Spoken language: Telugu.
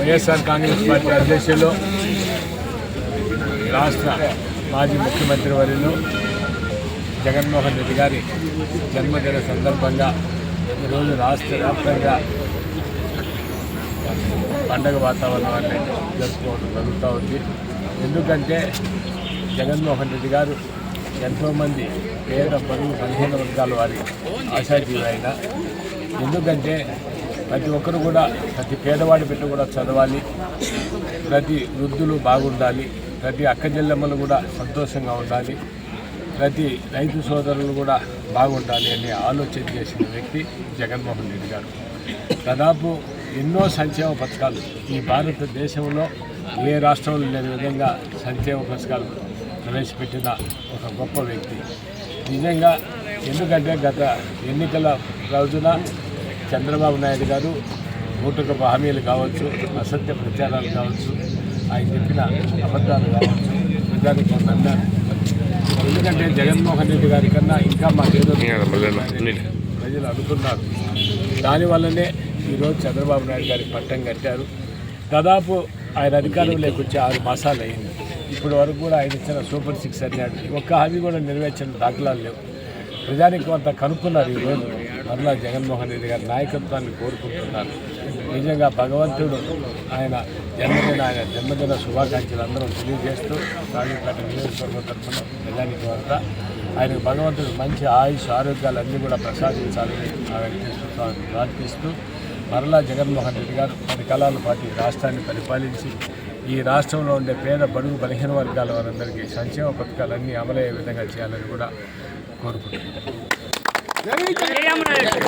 వైఎస్ఆర్ కాంగ్రెస్ పార్టీ అధ్యక్షులు రాష్ట్ర మాజీ ముఖ్యమంత్రి వర్యులు జగన్మోహన్ రెడ్డి గారి జన్మదిన సందర్భంగా ఈరోజు రాష్ట్ర వ్యాప్తంగా పండగ వాతావరణాన్ని జరుపుకోవడం జరుగుతూ ఉంది. ఎందుకంటే జగన్మోహన్ రెడ్డి గారు ఎంతోమంది పేద బరువు పదిహేను వర్గాల వారి ఆశాజీవి ఆయన ఎందుకంటే ప్రతి ఒక్కరు కూడా ప్రతి పేదవాడి బిడ్డ కూడా చదవాలి. ప్రతి వృద్ధులు బాగుండాలి. ప్రతి అక్కజెల్లెమ్మలు కూడా సంతోషంగా ఉండాలి. ప్రతి రైతు సోదరులు కూడా బాగుండాలి అనే ఆలోచన చేసిన వ్యక్తి జగన్మోహన్ రెడ్డి గారు. దాదాపు ఎన్నో సంక్షేమ పథకాలు ఈ భారతదేశంలో ఏ రాష్ట్రంలో లేని విధంగా సంక్షేమ పథకాలు ప్రవేశపెట్టిన ఒక గొప్ప వ్యక్తి. నిజంగా ఎందుకంటే గత ఎన్నికల రోజున చంద్రబాబు నాయుడు గారు నూటొక హామీలు కావచ్చు అసత్య ప్రచారాలు కావచ్చు ఆయన చెప్పిన అబద్ధాలు కావచ్చు నిజానికి నమ్మారు ఎందుకంటే జగన్మోహన్ రెడ్డి గారి కన్నా ఇంకా మాకేదో ప్రజలు అనుకున్నారు. దానివల్లనే ఈరోజు చంద్రబాబు నాయుడు గారి పట్టం కట్టారు. దాదాపు ఆయన అధికారంలోకి వచ్చి ఆరు మాసాలు అయింది. ఇప్పటి వరకు కూడా ఆయన ఇచ్చిన సూపర్ సిక్స్ అన్నాడు. ఒక్క హామీ కూడా నెరవేర్చిన దాఖలాలు లేవు. ప్రజానికి కొంత కనుక్కున్నారు ఈరోజు. మరలా జగన్మోహన్ రెడ్డి గారి నాయకత్వాన్ని కోరుకుంటున్నారు. నిజంగా భగవంతుడు ఆయన జన్మదిన ఆయన జన్మదిన శుభాకాంక్షలు అందరం తెలియజేస్తూ రాజపేట నియోజకవర్గం తరఫున నిజానికి వద్ద ఆయన భగవంతుడు మంచి ఆయుష్ ఆరోగ్యాలు అన్నీ కూడా ప్రసాదించాలని ఆ వెంకటేశ్వర స్వామిని ప్రార్థిస్తూ మరలా జగన్మోహన్ రెడ్డి గారు పది కాలాల పాటు రాష్ట్రాన్ని పరిపాలించి ఈ రాష్ట్రంలో ఉండే పేద బడుగు బలహీన వర్గాల వారందరికీ సంక్షేమ పథకాలన్నీ అమలయ్యే విధంగా చేయాలని కూడా కోరుకుంటున్నాను Dominic.